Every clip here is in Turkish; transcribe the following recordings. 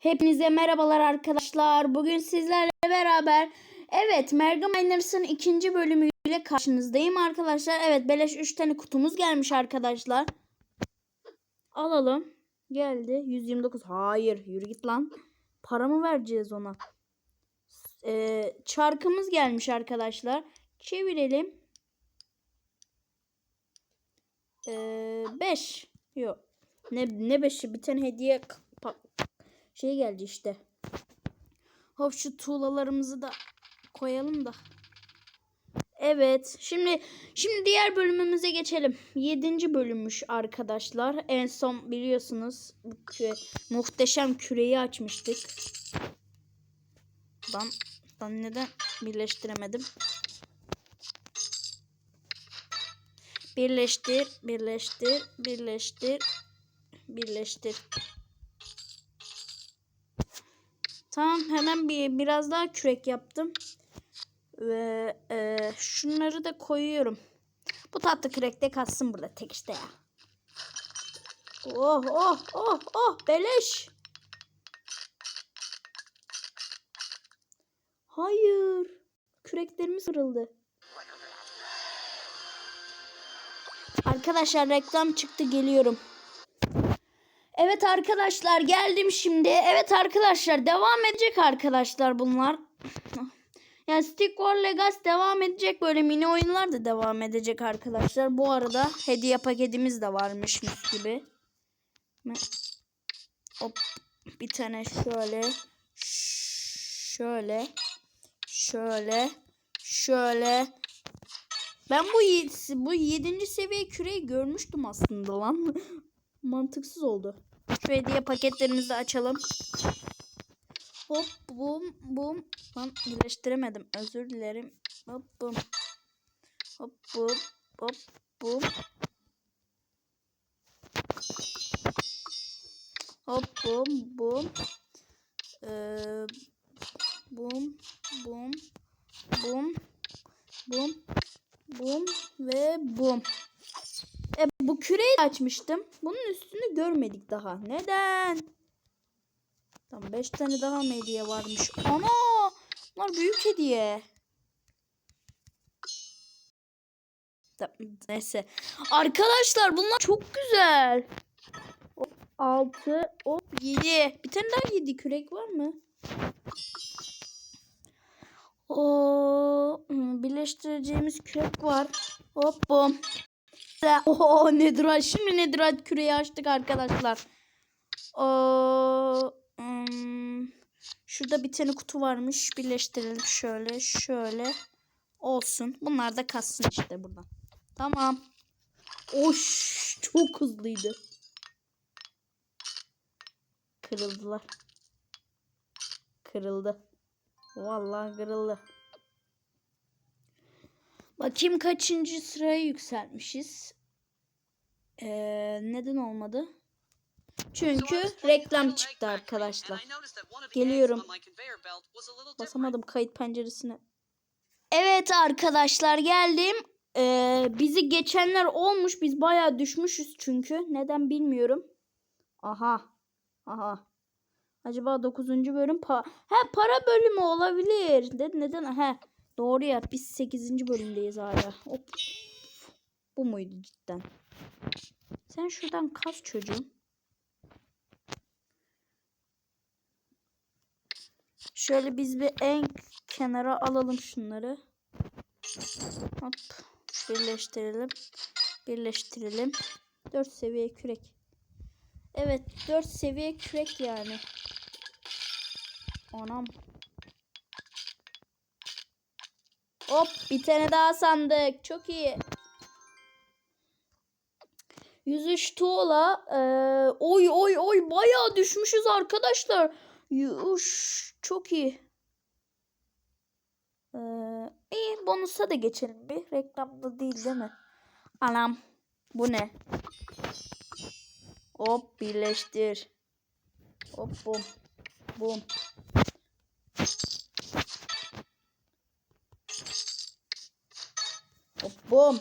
Hepinize merhabalar arkadaşlar. Bugün sizlerle beraber evet Merga Miners'ın ikinci bölümüyle karşınızdayım arkadaşlar. Evet beleş 3 tane kutumuz gelmiş arkadaşlar. Alalım. Geldi. 129. Hayır yürü git lan. Para mı vereceğiz ona? Ee, çarkımız gelmiş arkadaşlar. Çevirelim. 5. Yok. Ne ne 5'i bir tane hediye şey geldi işte. Hop şu tuğlalarımızı da koyalım da. Evet. Şimdi şimdi diğer bölümümüze geçelim. 7. bölümmüş arkadaşlar. En son biliyorsunuz kü- muhteşem küreyi açmıştık. Ben, ben neden birleştiremedim? Birleştir, birleştir, birleştir, birleştir. Tamam hemen bir biraz daha kürek yaptım. Ve e, şunları da koyuyorum. Bu tatlı kürek de kalsın burada tek işte ya. Oh oh oh oh beleş. Hayır. Küreklerimiz kırıldı. Arkadaşlar reklam çıktı geliyorum. Evet arkadaşlar geldim şimdi. Evet arkadaşlar devam edecek arkadaşlar bunlar. Yani Stick War Legacy devam edecek. Böyle mini oyunlar da devam edecek arkadaşlar. Bu arada hediye paketimiz de varmış gibi. Hop bir tane şöyle şöyle şöyle şöyle ben bu bu 7. seviye küreyi görmüştüm aslında lan. Mantıksız oldu. Şu hediye paketlerimizi açalım. Hop bum bum. Lan birleştiremedim. Özür dilerim. Hop bum. Hop bum. Hop bum. Hop bum bum. Ee, bum bum bum bum bum ve bum. E, bu küreyi de açmıştım. Bunun üstünü görmedik daha. Neden? Tamam 5 tane daha mı hediye varmış? Ana! Bunlar büyük hediye. Neyse. Arkadaşlar bunlar çok güzel. 6, hop 7. Bir tane daha 7 kürek var mı? O birleştireceğimiz kürek var. Hop bom. Oo Nedrat. Şimdi Nedrat küreyi açtık arkadaşlar. O hmm, şurada bir tane kutu varmış. Birleştirelim şöyle şöyle. Olsun. Bunlar da kassın işte buradan. Tamam. Oş çok hızlıydı. Kırıldılar. Kırıldı. Vallahi kırıldı. Bakayım kaçıncı sıraya yükseltmişiz. Ee, neden olmadı? Çünkü reklam çıktı arkadaşlar. Geliyorum. Basamadım kayıt penceresine. Evet arkadaşlar geldim. Ee, bizi geçenler olmuş. Biz bayağı düşmüşüz çünkü. Neden bilmiyorum. Aha. Aha. Acaba 9. bölüm pa He para bölümü olabilir. De neden? He. Doğru ya. Biz 8. bölümdeyiz hala. Hop. Bu muydu cidden? Sen şuradan kas çocuğum. Şöyle biz bir en kenara alalım şunları. Hop. Birleştirelim. Birleştirelim. 4 seviye kürek. Evet 4 seviye kürek yani. Anam. Hop bir tane daha sandık. Çok iyi. 103 tuğla. Ee, oy oy oy bayağı düşmüşüz arkadaşlar. Yuş, çok iyi. Ee, iyi bonusa da geçelim bir. Reklamda değil değil mi? Anam. Bu ne? Hop birleştir. Hop bum. Bum. Bom.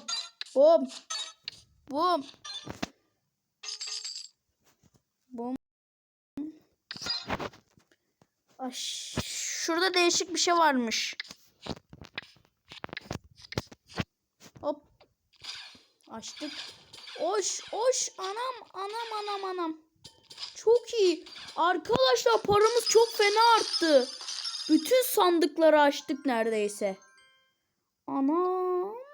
Bom. Bom. Bom. Ay, şurada değişik bir şey varmış. Hop. Açtık. Oş, oş. Anam, anam, anam, anam. Çok iyi. Arkadaşlar paramız çok fena arttı. Bütün sandıkları açtık neredeyse. Anam.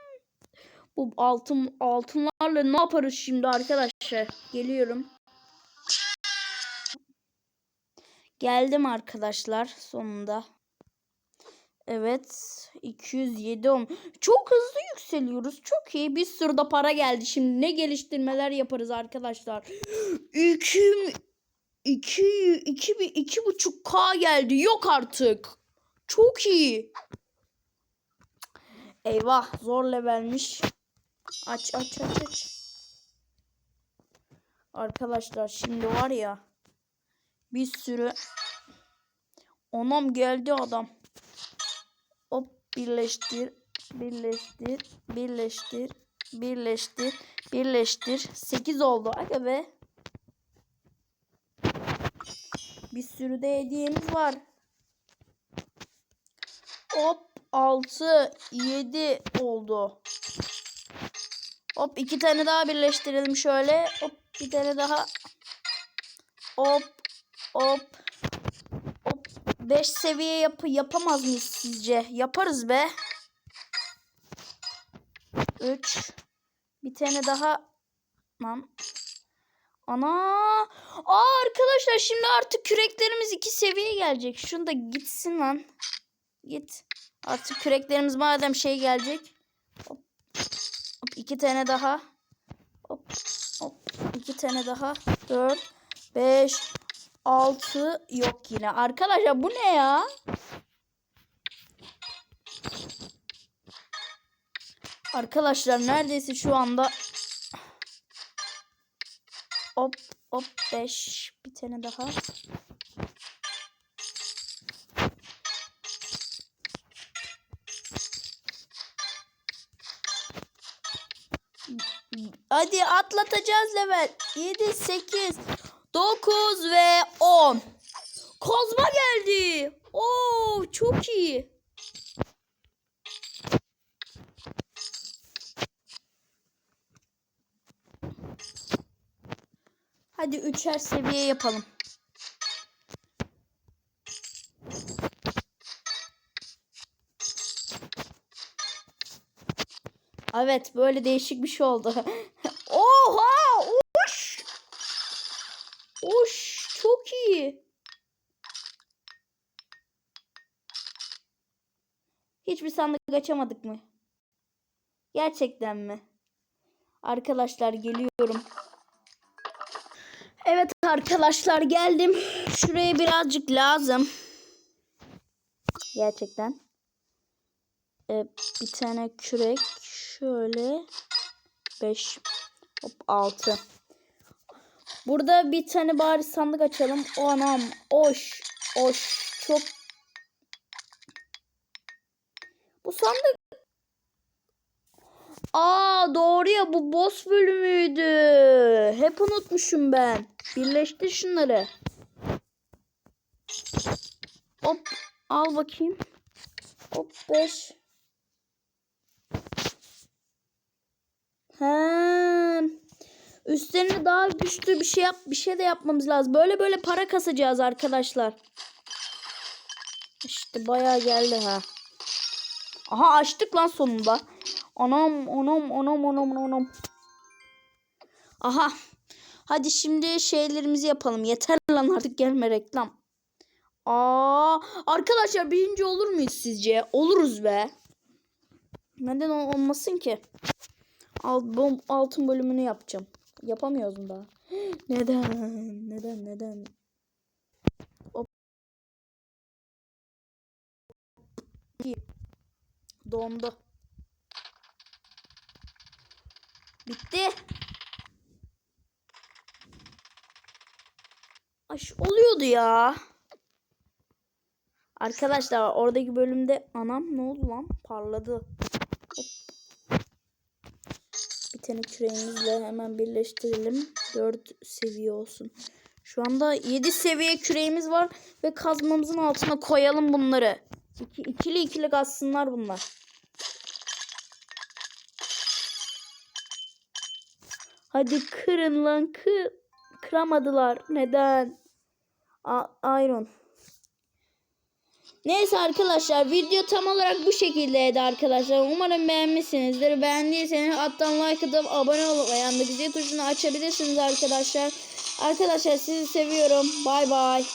Bu altın altınlarla ne yaparız şimdi arkadaşlar? Geliyorum. Geldim arkadaşlar sonunda. Evet. 207 on. Çok hızlı yükseliyoruz. Çok iyi. Bir sürü de para geldi. Şimdi ne geliştirmeler yaparız arkadaşlar. 2 2 2 iki buçuk K geldi. Yok artık. Çok iyi. Eyvah zor levelmiş. Aç aç aç aç. Arkadaşlar şimdi var ya bir sürü Anam geldi adam. Hop birleştir, birleştir, birleştir, birleştir, birleştir. 8 oldu. Aga be. Bir sürü de hediyemiz var. Hop 6, 7 oldu. Hop iki tane daha birleştirelim şöyle. Hop bir tane daha. Hop hop. Hop 5 seviye yapı yapamaz mıyız sizce? Yaparız be. 3 bir tane daha. Lan. Ana! Aa arkadaşlar şimdi artık küreklerimiz iki seviye gelecek. Şunu da gitsin lan. Git. Artık küreklerimiz madem şey gelecek. Hop. Hop iki tane daha. Hop. Hop. iki tane daha. Dört. Beş. Altı. Yok yine. Arkadaşlar bu ne ya? Arkadaşlar neredeyse şu anda hop hop 5 bir tane daha. Hadi atlatacağız level. 7, 8, 9 ve 10. Kozma geldi. Oo çok iyi. Hadi üçer seviye yapalım. Evet böyle değişik bir şey oldu. Oha! Uş! Uş! Çok iyi. Hiçbir sandık açamadık mı? Gerçekten mi? Arkadaşlar geliyorum. Evet arkadaşlar geldim. Şuraya birazcık lazım. Gerçekten. Ee, bir tane kürek. Şöyle. 5. Hop 6. Burada bir tane bari sandık açalım. Anam. Oş. Oş. Çok. Bu sandık. Aa doğru ya bu boss bölümüydü. Hep unutmuşum ben. Birleştir şunları. Hop al bakayım. Hop 5. He. Üstlerine daha güçlü bir şey yap bir şey de yapmamız lazım. Böyle böyle para kasacağız arkadaşlar. İşte bayağı geldi ha. Aha açtık lan sonunda. Anam anam anam anam anam. Aha. Hadi şimdi şeylerimizi yapalım. Yeter lan artık gelme reklam. Aa, arkadaşlar birinci olur muyuz sizce? Oluruz be. Neden ol- olmasın ki? Alt, altın bölümünü yapacağım. Yapamıyoruz daha? Neden? Neden? Neden? Hop. Dondu. Bitti. Ay şu oluyordu ya. Arkadaşlar oradaki bölümde anam ne oldu lan? Parladı. Hop. Bir tane küreğimizle hemen birleştirelim. 4 seviye olsun. Şu anda 7 seviye küreğimiz var ve kazmamızın altına koyalım bunları. İki, ikili ikili kazsınlar bunlar. Hadi kırın lan kır. Kıramadılar. Neden? A- Iron. Neyse arkadaşlar video tam olarak bu şekildeydi arkadaşlar. Umarım beğenmişsinizdir. Beğendiyseniz alttan like atıp abone olup yandaki zil tuşunu açabilirsiniz arkadaşlar. Arkadaşlar sizi seviyorum. Bay bay.